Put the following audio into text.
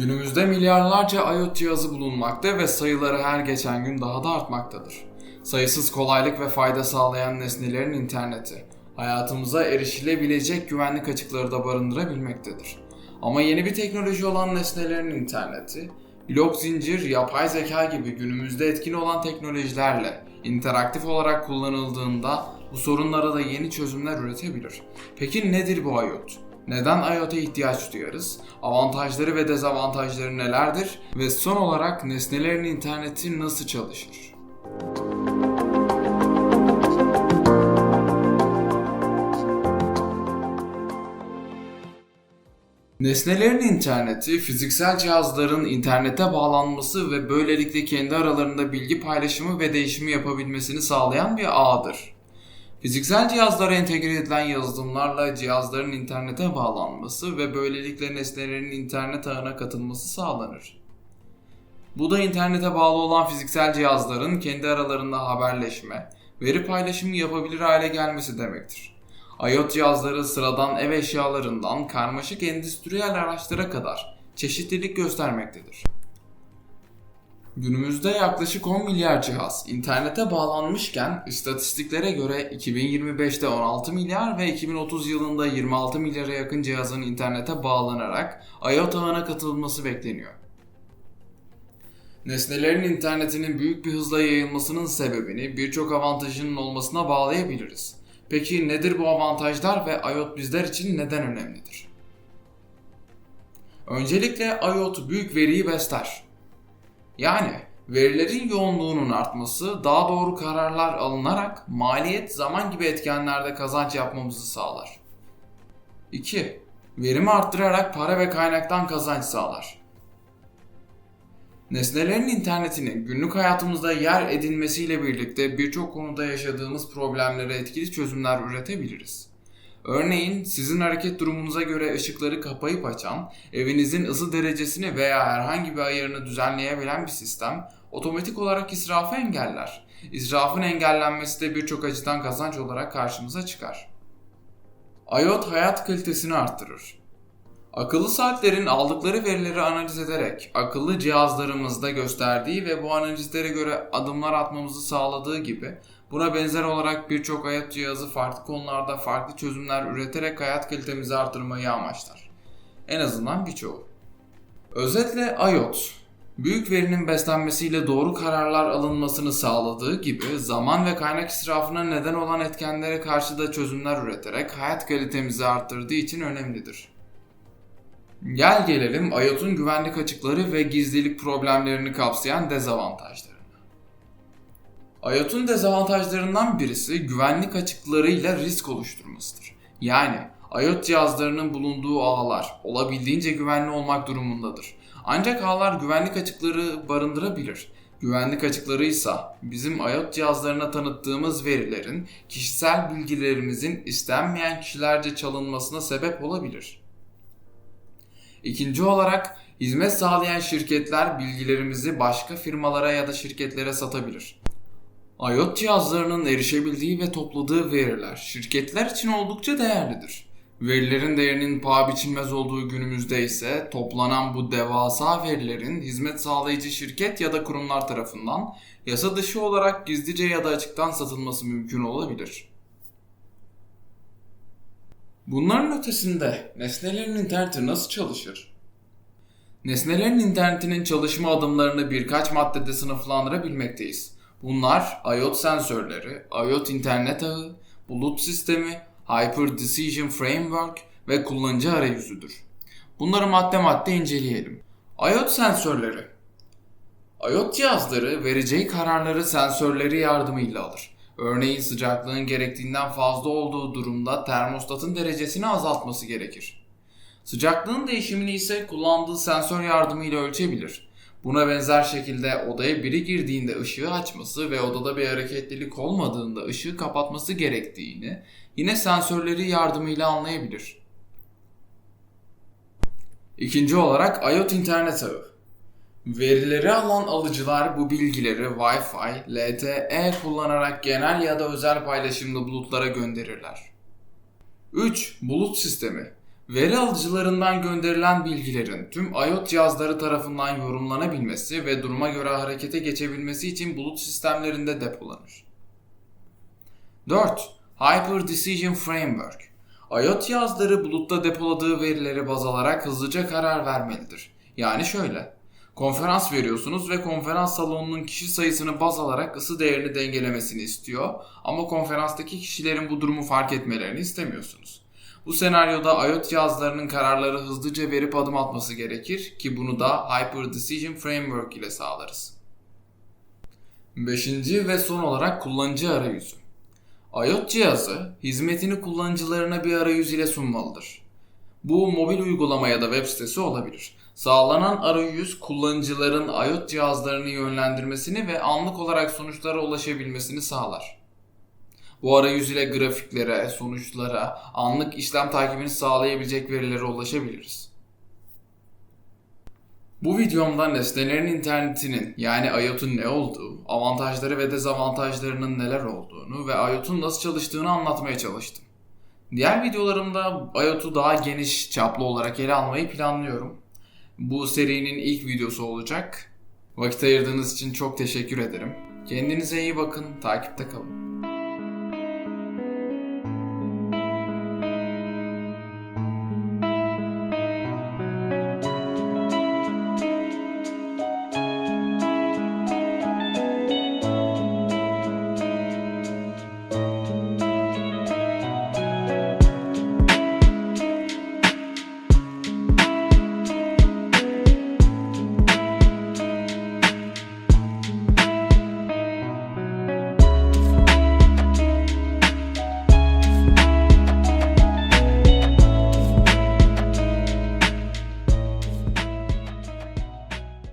Günümüzde milyarlarca IoT cihazı bulunmakta ve sayıları her geçen gün daha da artmaktadır. Sayısız kolaylık ve fayda sağlayan nesnelerin interneti, hayatımıza erişilebilecek güvenlik açıkları da barındırabilmektedir. Ama yeni bir teknoloji olan nesnelerin interneti, blok zincir, yapay zeka gibi günümüzde etkin olan teknolojilerle interaktif olarak kullanıldığında bu sorunlara da yeni çözümler üretebilir. Peki nedir bu IoT? Neden IoT'a ihtiyaç duyarız? Avantajları ve dezavantajları nelerdir? Ve son olarak nesnelerin interneti nasıl çalışır? Nesnelerin interneti, fiziksel cihazların internete bağlanması ve böylelikle kendi aralarında bilgi paylaşımı ve değişimi yapabilmesini sağlayan bir ağdır. Fiziksel cihazlara entegre edilen yazılımlarla cihazların internete bağlanması ve böylelikle nesnelerin internet ağına katılması sağlanır. Bu da internete bağlı olan fiziksel cihazların kendi aralarında haberleşme, veri paylaşımı yapabilir hale gelmesi demektir. IoT cihazları sıradan ev eşyalarından karmaşık endüstriyel araçlara kadar çeşitlilik göstermektedir. Günümüzde yaklaşık 10 milyar cihaz internete bağlanmışken istatistiklere göre 2025'te 16 milyar ve 2030 yılında 26 milyara yakın cihazın internete bağlanarak IoT ağına katılması bekleniyor. Nesnelerin internetinin büyük bir hızla yayılmasının sebebini birçok avantajının olmasına bağlayabiliriz. Peki nedir bu avantajlar ve IoT bizler için neden önemlidir? Öncelikle IoT büyük veriyi besler. Yani verilerin yoğunluğunun artması daha doğru kararlar alınarak maliyet, zaman gibi etkenlerde kazanç yapmamızı sağlar. 2. Verimi arttırarak para ve kaynaktan kazanç sağlar. Nesnelerin internetinin günlük hayatımızda yer edinmesiyle birlikte birçok konuda yaşadığımız problemlere etkili çözümler üretebiliriz. Örneğin sizin hareket durumunuza göre ışıkları kapayıp açan, evinizin ısı derecesini veya herhangi bir ayarını düzenleyebilen bir sistem otomatik olarak israfı engeller. İsrafın engellenmesi de birçok açıdan kazanç olarak karşımıza çıkar. IoT hayat kalitesini arttırır. Akıllı saatlerin aldıkları verileri analiz ederek akıllı cihazlarımızda gösterdiği ve bu analizlere göre adımlar atmamızı sağladığı gibi buna benzer olarak birçok hayat cihazı farklı konularda farklı çözümler üreterek hayat kalitemizi artırmayı amaçlar. En azından birçoğu. Özetle IoT, büyük verinin beslenmesiyle doğru kararlar alınmasını sağladığı gibi zaman ve kaynak israfına neden olan etkenlere karşı da çözümler üreterek hayat kalitemizi arttırdığı için önemlidir. Gel gelelim IoT'un güvenlik açıkları ve gizlilik problemlerini kapsayan dezavantajlarına. IoT'un dezavantajlarından birisi güvenlik açıklarıyla risk oluşturmasıdır. Yani IoT cihazlarının bulunduğu ağlar olabildiğince güvenli olmak durumundadır. Ancak ağlar güvenlik açıkları barındırabilir. Güvenlik açıkları ise bizim IoT cihazlarına tanıttığımız verilerin kişisel bilgilerimizin istenmeyen kişilerce çalınmasına sebep olabilir. İkinci olarak hizmet sağlayan şirketler bilgilerimizi başka firmalara ya da şirketlere satabilir. IoT cihazlarının erişebildiği ve topladığı veriler şirketler için oldukça değerlidir. Verilerin değerinin paha biçilmez olduğu günümüzde ise toplanan bu devasa verilerin hizmet sağlayıcı şirket ya da kurumlar tarafından yasa dışı olarak gizlice ya da açıktan satılması mümkün olabilir. Bunların ötesinde nesnelerin interneti nasıl çalışır? Nesnelerin internetinin çalışma adımlarını birkaç maddede sınıflandırabilmekteyiz. Bunlar IoT sensörleri, IoT internet ağı, bulut sistemi, Hyper Decision Framework ve kullanıcı arayüzüdür. Bunları madde madde inceleyelim. IoT sensörleri IoT cihazları vereceği kararları sensörleri yardımıyla alır. Örneğin sıcaklığın gerektiğinden fazla olduğu durumda termostatın derecesini azaltması gerekir. Sıcaklığın değişimini ise kullandığı sensör yardımıyla ölçebilir. Buna benzer şekilde odaya biri girdiğinde ışığı açması ve odada bir hareketlilik olmadığında ışığı kapatması gerektiğini yine sensörleri yardımıyla anlayabilir. İkinci olarak IoT internet ağı. Verileri alan alıcılar bu bilgileri Wi-Fi, LTE kullanarak genel ya da özel paylaşımlı bulutlara gönderirler. 3. Bulut sistemi. Veri alıcılarından gönderilen bilgilerin tüm IoT cihazları tarafından yorumlanabilmesi ve duruma göre harekete geçebilmesi için bulut sistemlerinde depolanır. 4. Hyper Decision Framework IoT cihazları bulutta depoladığı verileri baz alarak hızlıca karar vermelidir. Yani şöyle, konferans veriyorsunuz ve konferans salonunun kişi sayısını baz alarak ısı değerini dengelemesini istiyor ama konferanstaki kişilerin bu durumu fark etmelerini istemiyorsunuz. Bu senaryoda IoT cihazlarının kararları hızlıca verip adım atması gerekir ki bunu da Hyper Decision Framework ile sağlarız. Beşinci ve son olarak kullanıcı arayüzü. IoT cihazı hizmetini kullanıcılarına bir arayüz ile sunmalıdır. Bu mobil uygulama ya da web sitesi olabilir. Sağlanan arayüz kullanıcıların IoT cihazlarını yönlendirmesini ve anlık olarak sonuçlara ulaşabilmesini sağlar. Bu arayüz ile grafiklere, sonuçlara, anlık işlem takibini sağlayabilecek verilere ulaşabiliriz. Bu videomda nesnelerin internetinin yani IoT'un ne olduğu, avantajları ve dezavantajlarının neler olduğunu ve IoT'un nasıl çalıştığını anlatmaya çalıştım. Diğer videolarımda IoT'u daha geniş çaplı olarak ele almayı planlıyorum. Bu serinin ilk videosu olacak. Vakit ayırdığınız için çok teşekkür ederim. Kendinize iyi bakın, takipte kalın.